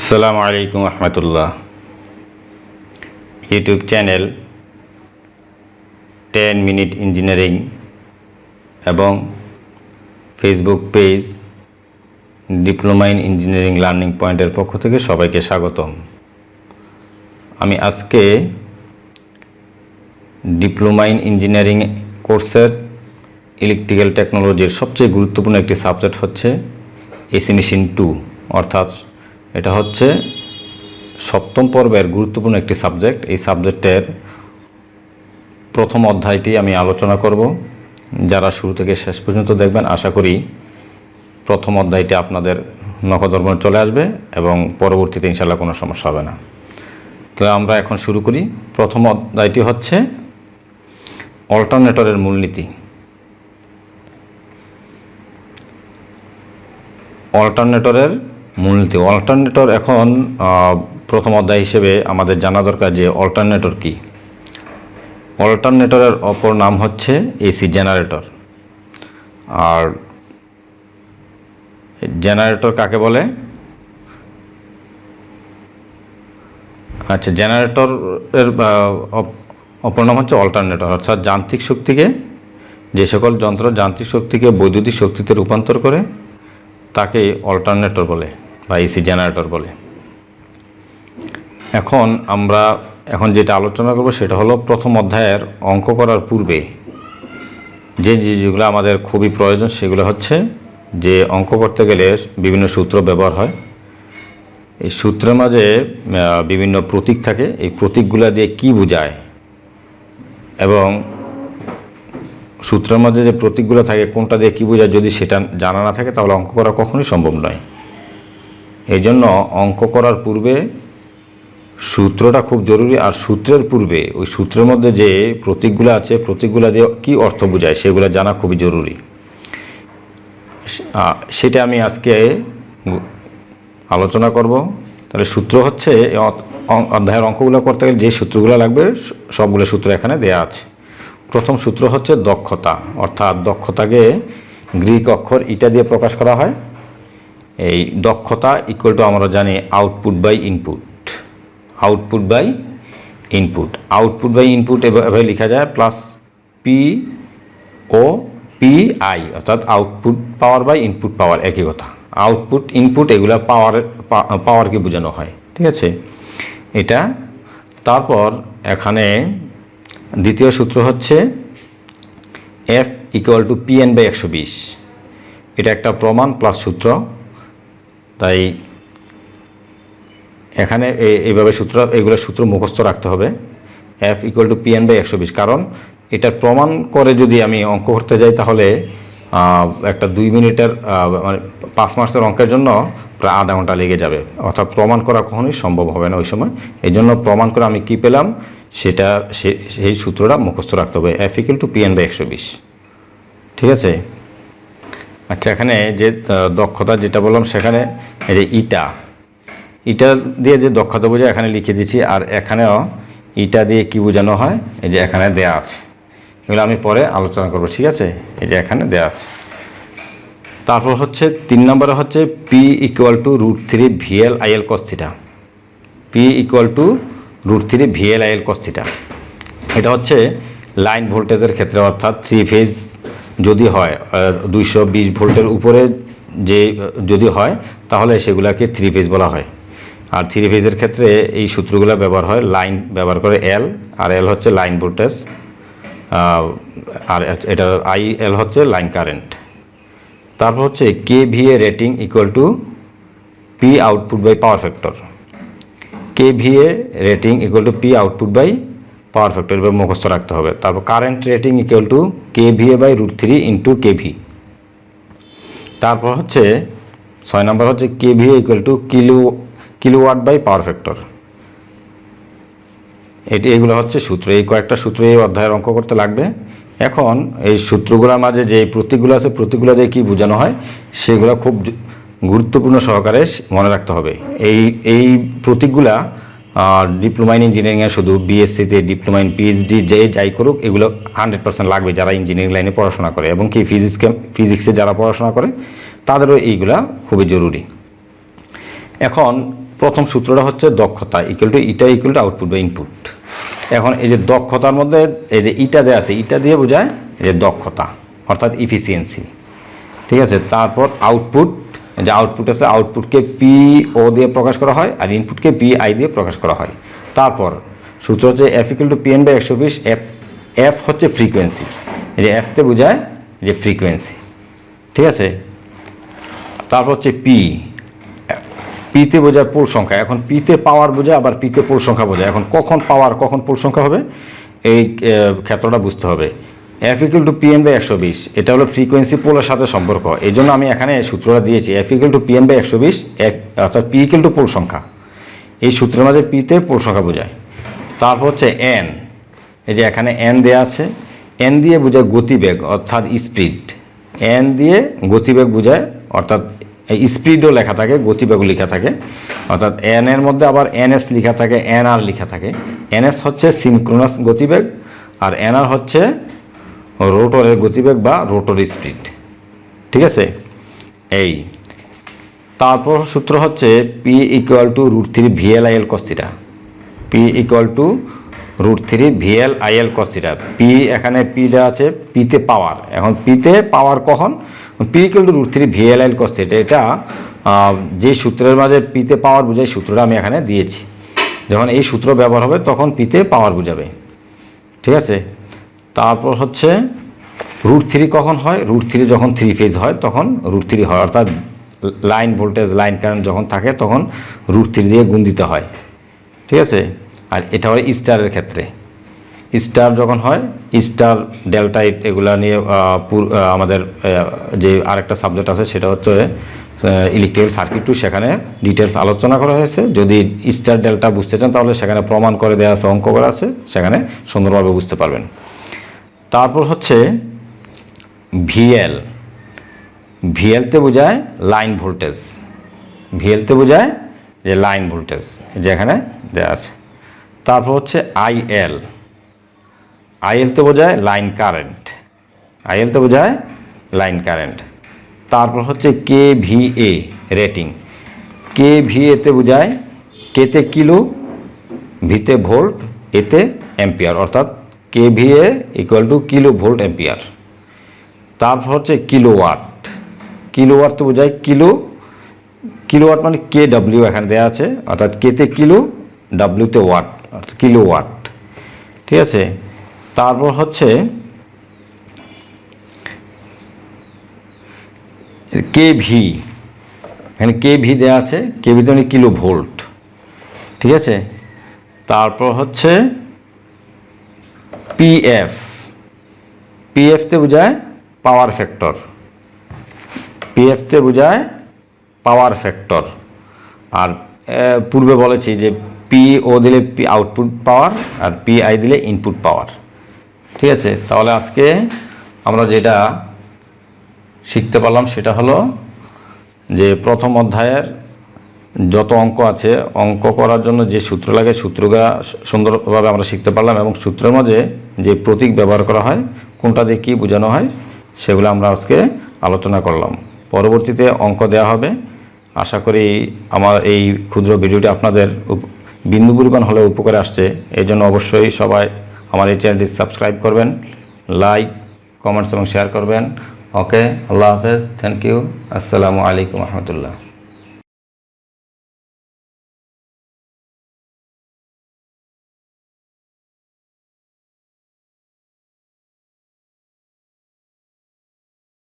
আসসালামু আলাইকুম রহমতুল্লাহ। YouTube channel ten minute engineering এবং Facebook page diploma in engineering learning পয়েন্টের পক্ষ থেকে সবাইকে স্বাগতম। আমি আজকে ডিপ্লোমা ইন ইঞ্জিনিয়ারিং কোর্সের ইলেকট্রিক্যাল টেকনোলজির সবচেয়ে গুরুত্বপূর্ণ একটি সাবজেক্ট হচ্ছে এসি মেশিন টু, অর্থাৎ এটা হচ্ছে সপ্তম পর্বের গুরুত্বপূর্ণ একটি সাবজেক্ট। এই সাবজেক্টের প্রথম অধ্যায়টি আমি আলোচনা করব। যারা শুরু থেকে শেষ পর্যন্ত দেখবেন, আশা করি প্রথম অধ্যায়টি আপনাদের নখদর্পণে চলে আসবে এবং পরবর্তীতে ইনশাল্লাহ কোনো সমস্যা হবে না। তো আমরা এখন শুরু করি। প্রথম অধ্যায়টি হচ্ছে অল্টারনেটরের মূলনীতি। অল্টারনেটরের মূলনীতি। অল্টারনেটর এখন প্রথম অধ্যায় হিসেবে আমাদের জানা দরকার যে অল্টারনেটর কি। অল্টারনেটরের অপর নাম হচ্ছে এসি জেনারেটর আর জেনারেটর কাকে বলে? আচ্ছা জেনারেটরের অপর নাম হচ্ছে অল্টারনেটর অর্থাৎ যান্ত্রিক শক্তিকে, যে সকল যন্ত্র যান্ত্রিক শক্তিকে বৈদ্যুতিক শক্তিতে রূপান্তর করে তাকে অল্টারনেটর বলে বা এসি জেনারেটর বলে। এখন আমরা এখন যেটা আলোচনা করব সেটা হলো প্রথম অধ্যায়ের অঙ্ক করার পূর্বে যে যেগুলো আমাদের খুবই প্রয়োজন সেগুলো হচ্ছে যে অঙ্ক করতে গেলে বিভিন্ন সূত্র ব্যবহার হয়। এই সূত্রের মাঝে বিভিন্ন প্রতীক থাকে। এই প্রতীকগুলো দিয়ে কি বোঝায়? এবং সূত্রের মধ্যে যে প্রতীকগুলো থাকে, কোনটা দিয়ে কী বোঝায়, যদি সেটা জানা না থাকে, তাহলে অঙ্ক করা কখনোই সম্ভব নয়। এই জন্য অঙ্ক করার পূর্বে সূত্রটা খুব জরুরি, আর সূত্রের পূর্বে ওই সূত্রের মধ্যে যে প্রতীকগুলো আছে, প্রতীকগুলো দিয়ে কী অর্থ বোঝায়, সেগুলো জানা খুবই জরুরি। সেটা আমি আজকে আলোচনা করব। তাহলে সূত্র হচ্ছে অধ্যায়ের অঙ্কগুলো করতে গেলে যে সূত্রগুলো লাগবে সবগুলো সূত্র এখানে দেয়া আছে। প্রথম সূত্র হচ্ছে দক্ষতা, অর্থাৎ দক্ষতাকে গ্রিক অক্ষর ইটা দিয়ে প্রকাশ করা হয়। এই দক্ষতা ইকুয়াল টু আমরা জানি output by input output by input output by input এভাবে লেখা যায় plus P O P I অর্থাৎ output power by input power একই কথা। আউটপুট ইনপুট এগুলো পাওয়ার পাওয়ারকে বোঝানো হয়। ঠিক আছে? এটা, তারপর এখানে দ্বিতীয় সূত্র হচ্ছে F equal to P N by একশো বিশ। এটা একটা প্রমাণ প্লাস সূত্র। তাই এখানে এইভাবে সূত্র, এগুলো সূত্র মুখস্থ রাখতে হবে। F equal to P N by একশো বিশ। কারণ এটা প্রমাণ করে যদি আমি অঙ্ক করতে যাই তাহলে একটা দুই মিনিটের মানে পাঁচ মাসের অঙ্কের জন্য প্রায় আধা ঘণ্টা লেগে যাবে। অর্থাৎ প্রমাণ করা কখনোই সম্ভব হবে না ওই সময়। এই জন্য প্রমাণ করে আমি কি পেলাম? সেটা সেই সূত্রটা মুখস্থ রাখতে হবে। F equal to P N by একশো বিশ। ঠিক আছে? আচ্ছা এখানে যে দক্ষতা যেটা বললাম, সেখানে এই যে ইটা ইটা দিয়ে যে দক্ষতা বোঝায়, এখানে লিখে দিচ্ছি। আর এখানেও ইটা দিয়ে কি বোঝানো হয়? এই যে এখানে দেয়া আছে। এগুলো আমি পরে আলোচনা করব, ঠিক আছে? এই যে এখানে দেয়া আছে। তারপর হচ্ছে, তিন নম্বরে হচ্ছে P equal to root three VL IL cos theta P equal to root three VL IL cos theta এটা হচ্ছে লাইন ভোল্টেজের ক্ষেত্রে, অর্থাৎ থ্রি ফেজ যদি হয় দুইশো বিশ ভোল্টের উপরে যে, যদি হয়, তাহলে সেগুলোকে থ্রি ফেজ বলা হয়। আর থ্রি ফেজের ক্ষেত্রে এই সূত্রগুলো ব্যবহার হয়, লাইন ব্যবহার করে এল আর এল হচ্ছে লাইন ভোল্টেজ আর এটা আই এল হচ্ছে লাইন কারেন্ট। তারপর হচ্ছে K VA rating equal to P output by power factor K VA rating equal to P output by power factor এবার মুখস্থ রাখতে হবে। তারপর current rating equal to K VA by root three into K V তারপর হচ্ছে, ছয় নম্বর হচ্ছে K VA equal to kilo kilowatt by power factor এটি, এগুলো হচ্ছে সূত্র। এই কয়েকটা সূত্র এই অধ্যায়ের অঙ্ক করতে লাগবে। এখন এই সূত্রগুলোর মাঝে যে প্রতীকগুলো আছে, প্রতীকগুলো দিয়ে কী বোঝানো হয়, সেগুলো খুব গুরুত্বপূর্ণ সহকারে মনে রাখতে হবে। এই এই প্রতীকগুলা ডিপ্লোমা ইন ইঞ্জিনিয়ারিংয়ে শুধু বিএসসিতে ডিপ্লোমা ইন পিএইচডি যে যাই করুক, এগুলো হান্ড্রেড পার্সেন্ট লাগবে যারা ইঞ্জিনিয়ারিং লাইনে পড়াশোনা করে এবং কি ফিজিক্সকে ফিজিক্সে যারা পড়াশোনা করে, তাদেরও এইগুলা খুবই জরুরি। এখন প্রথম সূত্রটা হচ্ছে দক্ষতা equal to eta equal to output বা ইনপুট এখন এই যে দক্ষতার মধ্যে এই যে ইটা দেওয়া আছে ইটা দিয়ে বোঝায় যে দক্ষতা, অর্থাৎ ইফিসিয়েন্সি ঠিক আছে? তারপর আউটপুট যে আউটপুট আছে আউটপুটকে পি ও দিয়ে প্রকাশ করা হয় আর ইনপুটকে পি আই দিয়ে প্রকাশ করা হয়। তারপর সূত্র হচ্ছে F equal to P N by একশো বিশ এফ এফ হচ্ছে ফ্রিকোয়েন্সি যে এফতে বোঝায় যে ফ্রিকোয়েন্সি ঠিক আছে? তারপর হচ্ছে পি পিতে বোঝায় পোল সংখ্যা। এখন পিতে পাওয়ার বোঝায়, আবার পিতে পোল সংখ্যা বোঝায়। এখন কখন পাওয়ার কখন পোল সংখ্যা হবে? এই ক্ষেত্রটা বুঝতে হবে। F equal to PN by একশো বিশ, এটা হলো ফ্রিকোয়েন্সি পোলের সাথে সম্পর্ক। এই জন্য আমি এখানে সূত্রটা দিয়েছি F equal to PN by একশো বিশ এফ অর্থাৎ পি ইকুয়াল টু পোল সংখ্যা। এই সূত্রের মাঝে পিতে পোল সংখ্যা বোঝায়। তারপর হচ্ছে এন এই যে এখানে এন দেয়া আছে এন দিয়ে বোঝায় গতিবেগ, অর্থাৎ স্পিড এন দিয়ে গতিবেগ বোঝায়, অর্থাৎ স্পিডও লেখা থাকে, গতিবেগও লেখা থাকে। অর্থাৎ এন এর মধ্যে আবার এনএস লেখা থাকে এন আর লেখা থাকে। এনএস হচ্ছে সিনক্রোনাস গতিবেগ, আর এন আর হচ্ছে রোটরের গতিবেগ বা রোটর স্পিড ঠিক আছে? এই। তারপর সূত্র হচ্ছে P equal to root three VL IL cos theta P equal to root three VL IL cos theta P এখানে পি দেওয়া আছে পিতে পাওয়ার এখন পিতে পাওয়ার কখন? P equal to root three VL IL cos theta এটা যে সূত্রের মাঝে পিতে পাওয়ার বোঝায় সূত্রটা আমি এখানে দিয়েছি। যখন এই সূত্র ব্যবহার হবে, তখন পিতে পাওয়ার বোঝাবে। ঠিক আছে? তারপর হচ্ছে রুট থ্রি কখন হয়? রুট থ্রি যখন থ্রি ফেজ হয়, তখন রুট থ্রি হয়। অর্থাৎ লাইন ভোল্টেজ লাইন কারেন্ট যখন থাকে, তখন রুট থ্রি দিয়ে গুণ দিতে হয়। ঠিক আছে? আর এটা হয় স্টারের ক্ষেত্রে। স্টার যখন হয় স্টার ডেল্টা এগুলা নিয়ে আমাদের যে আরেকটা সাবজেক্ট আছে, সেটা হচ্ছে ইলেকট্রিক্যাল সার্কিট টু। সেখানে ডিটেলস আলোচনা করা হয়েছে। যদি স্টার ডেল্টা বুঝতে চান, তাহলে সেখানে প্রমাণ করে দেওয়া আছে, অঙ্ক করা আছে। সেখানে সুন্দরভাবে বুঝতে পারবেন। তারপর হচ্ছে ভিএল। ভিএলতে বোঝায় লাইন ভোল্টেজ। ভিএলতে বোঝায় যে লাইন ভোল্টেজ যেখানে দেওয়া আছে। তারপর হচ্ছে আইএল আইএলতে বোঝায় লাইন কারেন্ট। আইএলতে বোঝায় লাইন কারেন্ট। তারপর হচ্ছে K V A rating. K V এতে বোঝায় কেতে কিলো, ভিতে ভোল্ট এতে অ্যাম্পিয়ার। অর্থাৎ K V A equal to kilo volt ampere তারপর হচ্ছে কিলোওয়াট কিলোওয়াট তো বোঝায় কিলো কিলোওয়াট মানে কে ডাব্লিউ এখানে দেওয়া আছে, অর্থাৎ কেতে কিলো ডাব্লিউতে ওয়াট অর্থাৎ কিলো ওয়াট ঠিক আছে? তারপর হচ্ছে কে ভি এখানে কে ভি দেওয়া আছে কে ভি মানে কিলো ভোল্ট ঠিক আছে? তারপর হচ্ছে পিএফ পিএফতে বোঝায় পাওয়ার ফ্যাক্টর পিএফতে বোঝায় পাওয়ার ফ্যাক্টর আর পূর্বে বলেছি যে পি ও দিলে পি আউটপুট পাওয়ার আর পি আই দিলে ইনপুট পাওয়ার ঠিক আছে? তাহলে আজকে আমরা যেটা শিখতে পারলাম সেটা হলো যে প্রথম অধ্যায়ের যত অঙ্ক আছে, অঙ্ক করার জন্য যে সূত্র লাগে সূত্রটা সুন্দরভাবে আমরা শিখতে পারলাম এবং সূত্রের মাঝে যে প্রতীক ব্যবহার করা হয়, কোনটা দিয়ে কী বোঝানো হয়, সেগুলো আমরা আজকে আলোচনা করলাম। পরবর্তীতে অঙ্ক দেওয়া হবে। আশা করি আমার এই ক্ষুদ্র ভিডিওটি আপনাদের বিন্দু পরিমাণ হলে উপকারে আসছে। এই জন্য অবশ্যই সবাই আমার এই চ্যানেলটি সাবস্ক্রাইব করবেন, লাইক, কমেন্টস এবং শেয়ার করবেন। ওকে, আল্লাহ হাফেজ, থ্যাংক ইউ। আসসালামু আলাইকুম রহমতুল্লাহ।